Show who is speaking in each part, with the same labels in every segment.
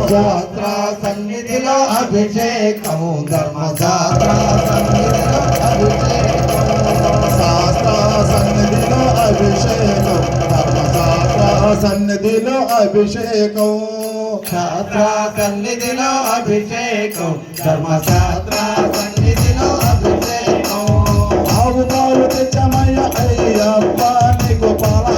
Speaker 1: ధర్మశాస్త్ర సన్నిధిలో అభిషేకము ధర్మశాస్త్ర సన్నిధిలో అభిషేకం
Speaker 2: శాస్త్ర సన్నిధిలో అభిషేకం ధర్మశాస్త్ర సన్నిధిలో అభిషేకం
Speaker 1: శాస్త్ర సన్నిధిలో అభిషేకం ధర్మశాస్త్ర సన్నిధిలో అభిషేకం
Speaker 2: ఆవు పాలు తెచ్చమయ్య అయ్యప్ప నీకు
Speaker 1: పాల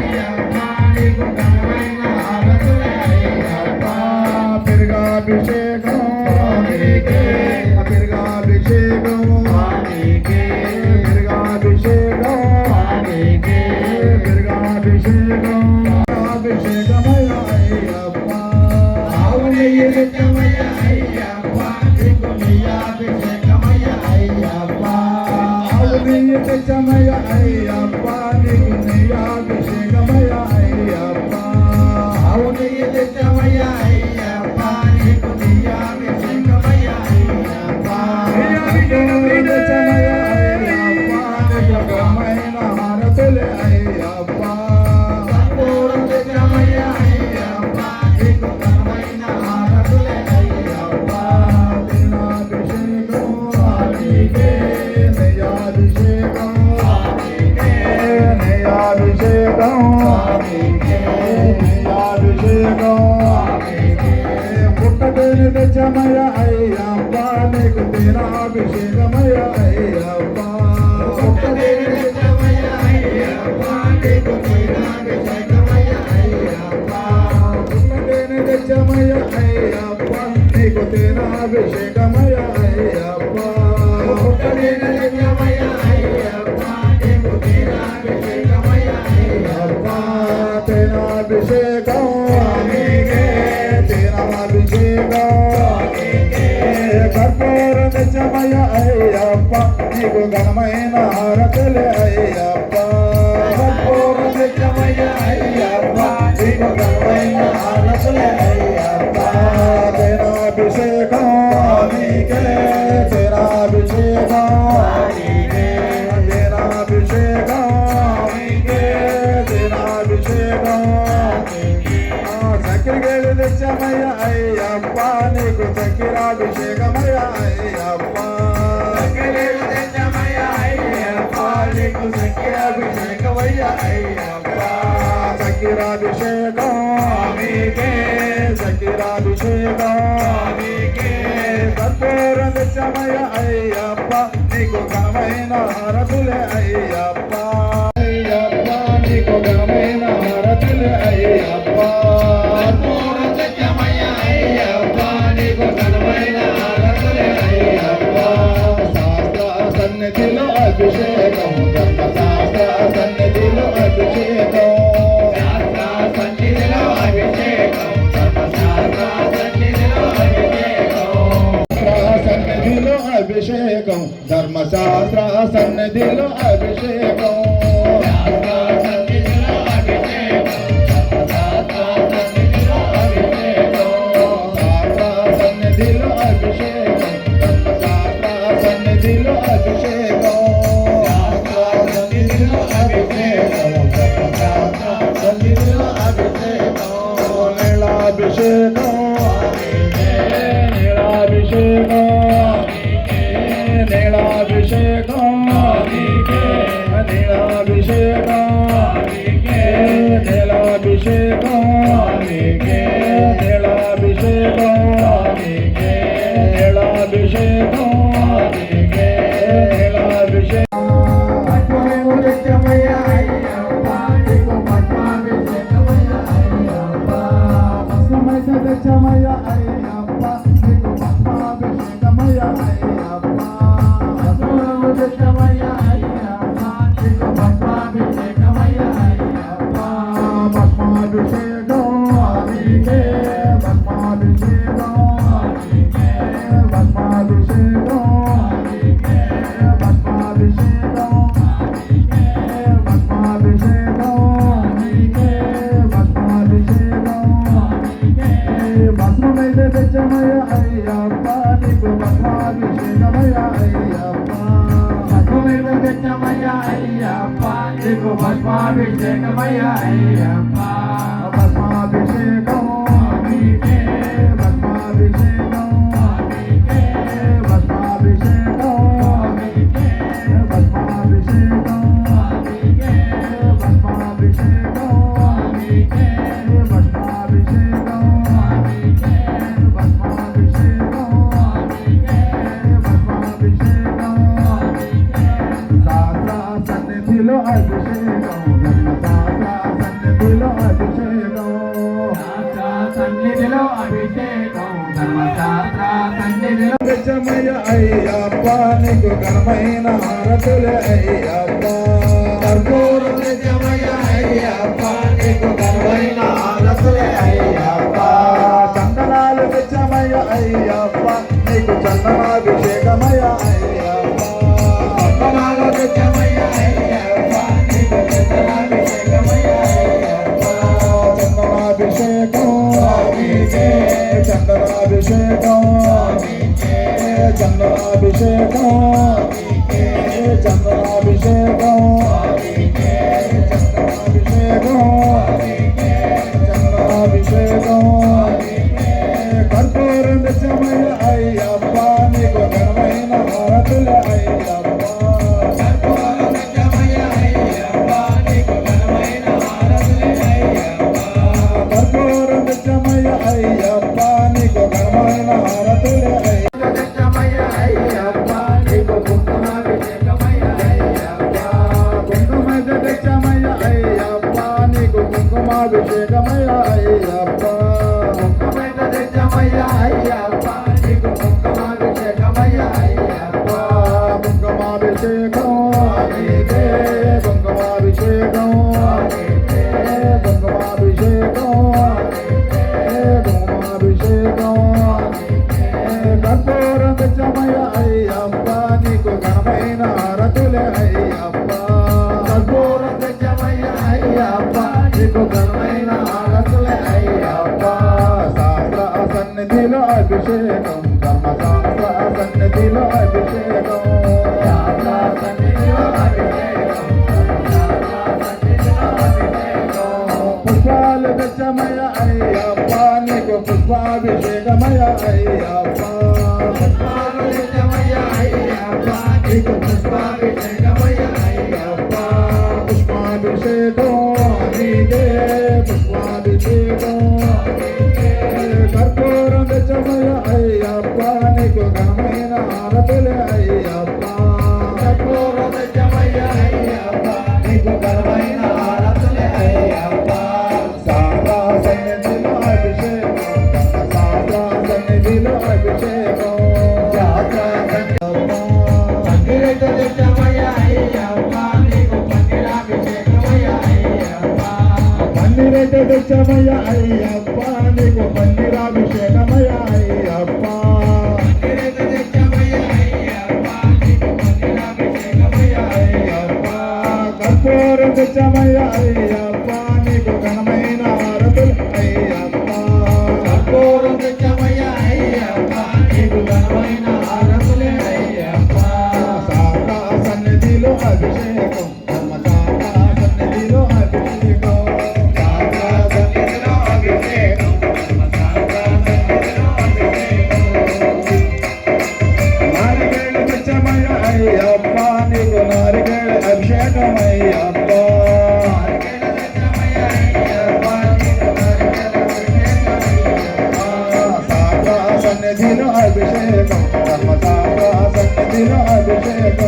Speaker 1: I am Pani. పుట్టినాభిషేకమయ అయ్యప్ప తేనాభిషేకం
Speaker 2: కర్పూర నిజమయ అయ్యప్ప నీకు ఘనమైన హారతులే అయ్యప్ప. సకిరాభిషేకం సకిరాభిషేకం సత్వరం తెచ్చమయ అయ్యప్ప నీకు గమైన హరతులే అయ్యప్ప. అయ్యప్ప నీకు గమ Ai, seu Zé Tchamaia, ai, apá, vem com. Ayyappa
Speaker 1: నీకు పద్మాభిషేకమయ్యా అయ్యప్ప
Speaker 2: పద్మమిర్వ నీకు పద్మాభిషేకమయ్యా అయ్యప్ప.
Speaker 1: ఘనమయ అయ్యప్ప నీకు
Speaker 2: ఘనమైన హారతులే అయ్యప్ప.
Speaker 1: కర్పూర నిజమయ అయ్యప్ప నీకు ఘనమైన హారతులే అయ్యప్ప.
Speaker 2: చందనాలు చందనాభిషేకం. చంద్రాభిషేకం. చంద్రాభిషేకం అభిషేకం ధర్మ
Speaker 1: శాస్త్ర సన్నిధిలో అభిషేకం.
Speaker 2: పుష్పాలు వెచ్చమయ అయ్యప్ప నీకు పుష్పాభిషేకమయ అయ్యప్ప.
Speaker 1: నీకు పుష్పాభిషేకమయ అయ్యప్ప.
Speaker 2: పుష్పాభిషేకం నీదే పుష్పాభిషేకం.
Speaker 1: good.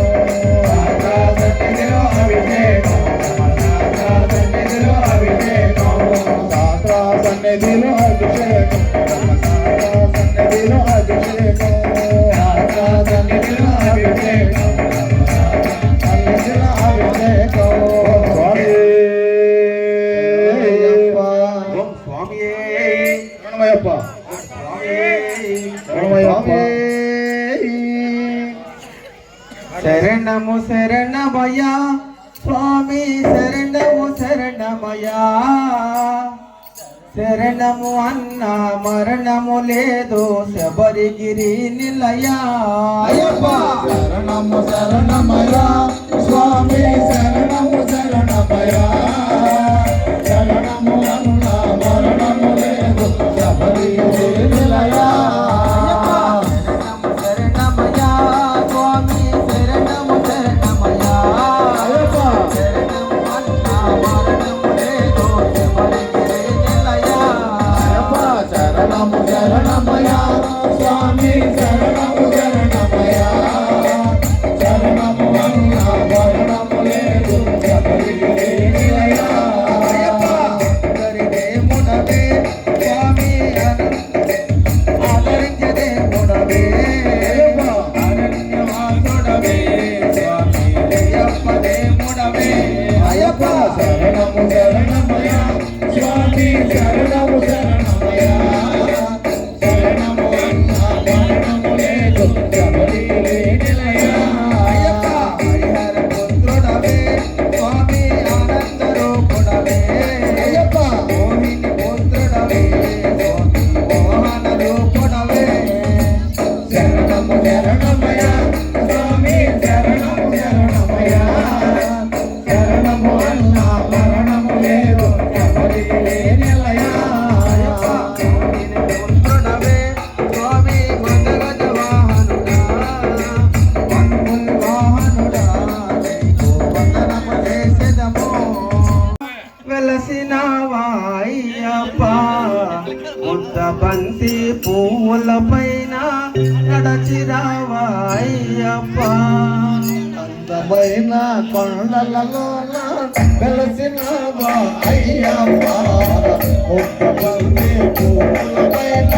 Speaker 1: శరణము లేదు శబరిగిరి నిలయా.
Speaker 2: శరణము శరణమయా స్వామి శరణము శరణమయా శరణము
Speaker 1: అనురామరా బంతి పూల పైన నడచి రావాయ్యప్ప.
Speaker 2: అందమైన కొండలలో వెలసిన అయ్యప్ప బంతి పైన